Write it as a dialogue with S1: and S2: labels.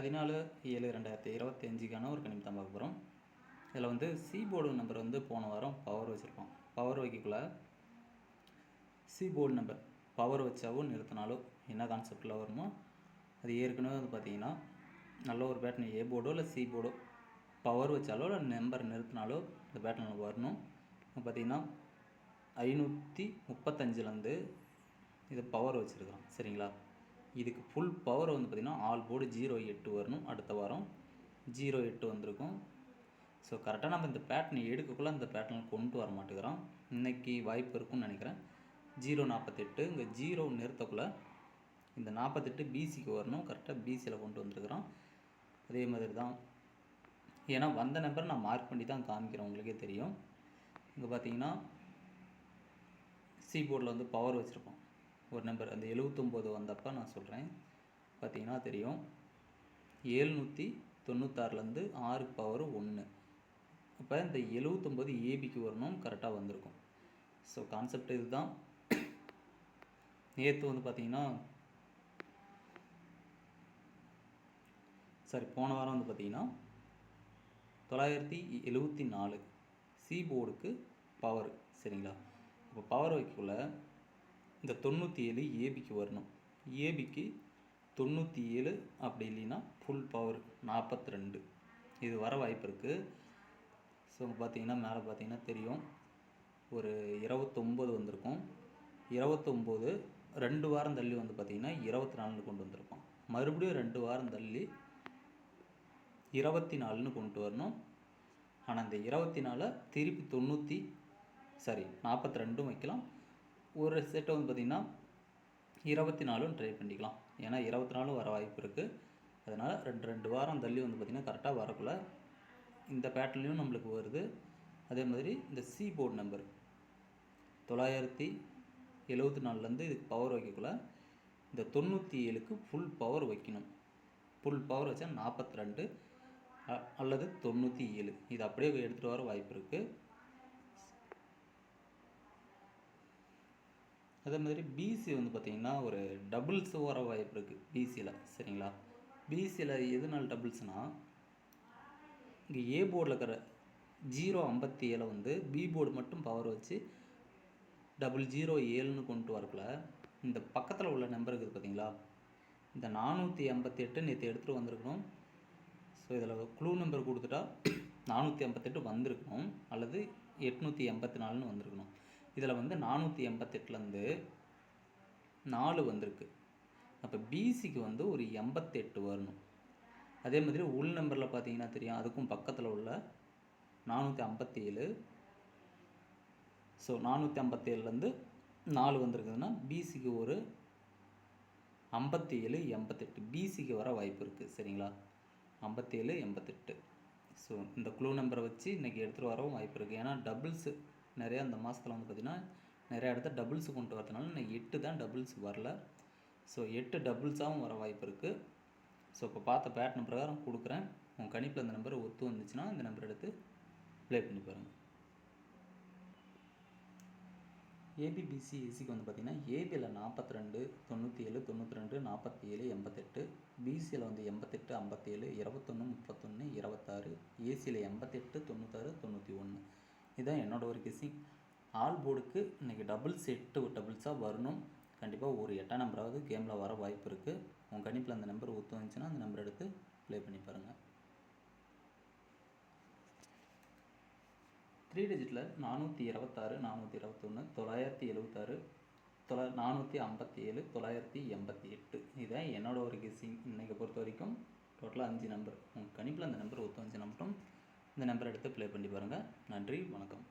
S1: பதினாலு ஏழு ரெண்டாயிரத்தி இருபத்தி அஞ்சுக்கான ஒரு கணிப்பு தான் பார்க்க போகிறோம் இதில் வந்து சி போர்டு நம்பர் வந்து போன வாரம் பவர் வச்சுருக்கோம் பவர் வைக்கக்குள்ள சி போர்டு நம்பர் பவர் வச்சாவோ நிறுத்தினாலோ என்ன கான்செப்டில் வருமோ அது ஏற்கனவே வந்து பார்த்தீங்கன்னா நல்ல ஒரு பேட்டர்ன் ஏ போர்டோ இல்லை சி போர்டோ பவர் வச்சாலோ இல்லை நம்பர் நிறுத்தினாலோ இந்த பேட்டர்னில் வரணும். பார்த்தீங்கன்னா ஐநூற்றி முப்பத்தஞ்சுலேருந்து இது பவர் வச்சுருக்கிறோம் சரிங்களா? இதுக்கு ஃபுல் பவர் வந்து பார்த்திங்கன்னா ஆல் போர்டு ஜீரோ எட்டு வரணும். அடுத்த வாரம் ஜீரோ எட்டு வந்திருக்கும். ஸோ கரெக்டாக நம்ம இந்த பேட்டர்னை எடுக்கக்குள்ளே அந்த பேட்டர்னை கொண்டு வர மாட்டேங்கிறோம் இன்றைக்கி வாய்ப்பு இருக்கும்னு நினைக்கிறேன். ஜீரோ நாற்பத்தெட்டு இங்கே ஜீரோ நிறுத்தக்குள்ளே இந்த நாற்பத்தெட்டு பிசிக்கு வரணும். கரெக்டாக பிசியில் கொண்டு வந்திருக்கிறோம் அதே மாதிரி தான் ஏன்னா வந்த நம்பர் நான் மார்க் பண்ணி தான் காமிக்கிறேன். உங்களுக்கே தெரியும். இங்கே பார்த்தீங்கன்னா சி போர்டில் வந்து பவர் வச்சுருப்போம் ஒரு நம்பர் அந்த எழுவத்தொம்போது வந்தப்போ நான் சொல்கிறேன் பார்த்தீங்கன்னா தெரியும். ஏழ்நூற்றி தொண்ணூத்தாறுலேருந்து ஆறு பவர் ஒன்று அப்போ இந்த எழுவத்தொம்போது ஏபிக்கு வரணும் கரெக்டாக வந்திருக்கும். ஸோ கான்செப்ட் இதுதான். நேற்று வந்து பார்த்தீங்கன்னா சாரி போன வாரம் வந்து பார்த்தீங்கன்னா தொள்ளாயிரத்தி எழுவத்தி நாலு சி போர்டுக்கு பவர் சரிங்களா? இப்போ பவர் வைக்கக்குள்ள இந்த தொண்ணூற்றி ஏழு ஏபிக்கு வரணும். ஏபிக்கு தொண்ணூற்றி ஏழு அப்படி இல்லைன்னா ஃபுல் பவர் நாற்பத்தி ரெண்டு இது வர வாய்ப்பு இருக்குது ஸோ பார்த்தீங்கன்னா மேலே பார்த்தீங்கன்னா தெரியும். ஒரு இருபத்தொம்போது வந்திருக்கும். இருபத்தொம்போது ரெண்டு வாரம் தள்ளி வந்து பார்த்திங்கன்னா இருபத்தி நாலுன்னு கொண்டு வந்திருக்கோம். மறுபடியும் ரெண்டு வாரம் தள்ளி இருபத்தி நாலுன்னு கொண்டு வரணும். ஆனால் இந்த இருபத்தி நாலை திருப்பி தொண்ணூற்றி சாரி நாற்பத்தி ரெண்டும் வைக்கலாம். ஒரு செட்டை வந்து பார்த்திங்கன்னா இருபத்தி நாலும் ட்ரை பண்ணிக்கலாம். ஏன்னா இருபத்தி நாலும் வர வாய்ப்பு இருக்குது அதனால் ரெண்டு ரெண்டு வாரம் தள்ளி வந்து பார்த்திங்கன்னா கரெக்டாக வரக்குள்ள இந்த பேட்டர்லையும் நம்மளுக்கு வருது. அதே மாதிரி இந்த சி போர்டு நம்பர் தொள்ளாயிரத்தி எழுபத்தி நாலுலேருந்து இதுக்கு பவர் வைக்கக்குள்ள இந்த தொண்ணூற்றி ஏழுக்கு ஃபுல் பவர் வைக்கணும். ஃபுல் பவர் வச்சா நாற்பத்தி ரெண்டு அல்லது தொண்ணூற்றி ஏழு இது அப்படியே எடுத்துகிட்டு வர வாய்ப்பு இருக்குது அதே மாதிரி பிசி வந்து பார்த்திங்கன்னா ஒரு டபுள்ஸ் வர வாய்ப்பு இருக்குது பிசியில் சரிங்களா? பிசியில் எதுனால டபுள்ஸ்னால் இங்கே ஏ போர்டில் இருக்கிற ஜீரோ ஐம்பத்தி ஏழை வந்து பி போர்டு மட்டும் பவர் வச்சு டபுள் ஜீரோ ஏழுன்னு கொண்டு வரக்குள்ள இந்த பக்கத்தில் உள்ள நம்பர் இருக்குது பார்த்தீங்களா இந்த நானூற்றி ஐம்பத்தி எட்டு நேற்று எடுத்துகிட்டு வந்திருக்கணும். ஸோ இதில் குழு நம்பர் கொடுத்துட்டா நானூற்றி எண்பத்தெட்டு வந்திருக்கணும் அல்லது எட்நூற்றி எண்பத்தி நாலுன்னு வந்திருக்கணும். இதில் வந்து நானூற்றி எண்பத்தெட்டுலேருந்து நாலு வந்திருக்கு. அப்போ பிசிக்கு வந்து ஒரு எண்பத்தெட்டு வரணும். அதே மாதிரி உள் நம்பரில் பார்த்தீங்கன்னா தெரியும். அதுக்கும் பக்கத்தில் உள்ள நானூற்றி ஐம்பத்தி ஏழு ஸோ நானூற்றி ஐம்பத்தி ஏழுலேருந்து நாலு வந்திருக்குதுன்னா பிசிக்கு ஒரு ஐம்பத்தி ஏழு எண்பத்தெட்டு பிசிக்கு வர வாய்ப்பு இருக்குது சரிங்களா? ஐம்பத்தேழு எண்பத்தெட்டு. ஸோ இந்த க்ளூ நம்பரை வச்சு இன்றைக்கி எடுத்துகிட்டு வரவும் வாய்ப்பு இருக்குது ஏன்னா டபுள்ஸு நிறையா அந்த மாதத்தில் வந்து பார்த்திங்கன்னா நிறையா இடத்த டபுள்ஸ் கொண்டு வரதுனால நான் எட்டு தான் டபுள்ஸ் வரல. ஸோ எட்டு டபுள்ஸாகவும் வர வாய்ப்பு இருக்குது ஸோ இப்போ பார்த்த பேட்டர்ன் பிரகாரம் கொடுக்குறேன். உங்கள் கணிப்பில் அந்த நம்பர் ஒத்து வந்துச்சுன்னா இந்த நம்பர் எடுத்து ப்ளே பண்ணி பாருங்கள் ஏபிபிசி ஏசிக்கு வந்து பார்த்திங்கன்னா ஏபியில் நாற்பத்தி ரெண்டு தொண்ணூற்றி ஏழு தொண்ணூற்றி ரெண்டு நாற்பத்தி ஏழு எண்பத்தெட்டு பிசியில் வந்து எண்பத்தெட்டு ஐம்பத்தேழு இருபத்தொன்று முப்பத்தொன்று இருபத்தாறு ஏசியில் எண்பத்தெட்டு தொண்ணூத்தாறு தொண்ணூற்றி இதுதான் என்னோடய ஒரு கெஸிங் ஆல் போர்டுக்கு இன்றைக்கி டபுள்ஸ் எட்டு டபுள்ஸாக வரணும். கண்டிப்பாக ஒரு எட்டாம் நம்பராவது கேமில் வர வாய்ப்பு இருக்குது உங்கள் கணிப்பில் அந்த நம்பர் ஒத்து வந்துச்சுன்னா அந்த நம்பர் எடுத்து ப்ளே பண்ணி பாருங்கள் த்ரீ டிஜிட்டில் நானூற்றி இருபத்தாறு நானூற்றி இருபத்தொன்று தொள்ளாயிரத்தி எழுபத்தாறு தொள்ளா நானூற்றி ஐம்பத்தி ஏழு தொள்ளாயிரத்தி எண்பத்தி எட்டு இதான் என்னோடய ஒரு கெஸிங் இன்றைக்கி பொறுத்த வரைக்கும் டோட்டலாக அஞ்சு நம்பர் உங்கள் கணிப்பில் அந்த நம்பர் ஒத்து வந்துச்சுன்னா மட்டும் இந்த நம்பர் எடுத்து ப்ளே பண்ணி பாருங்கள் நன்றி வணக்கம்.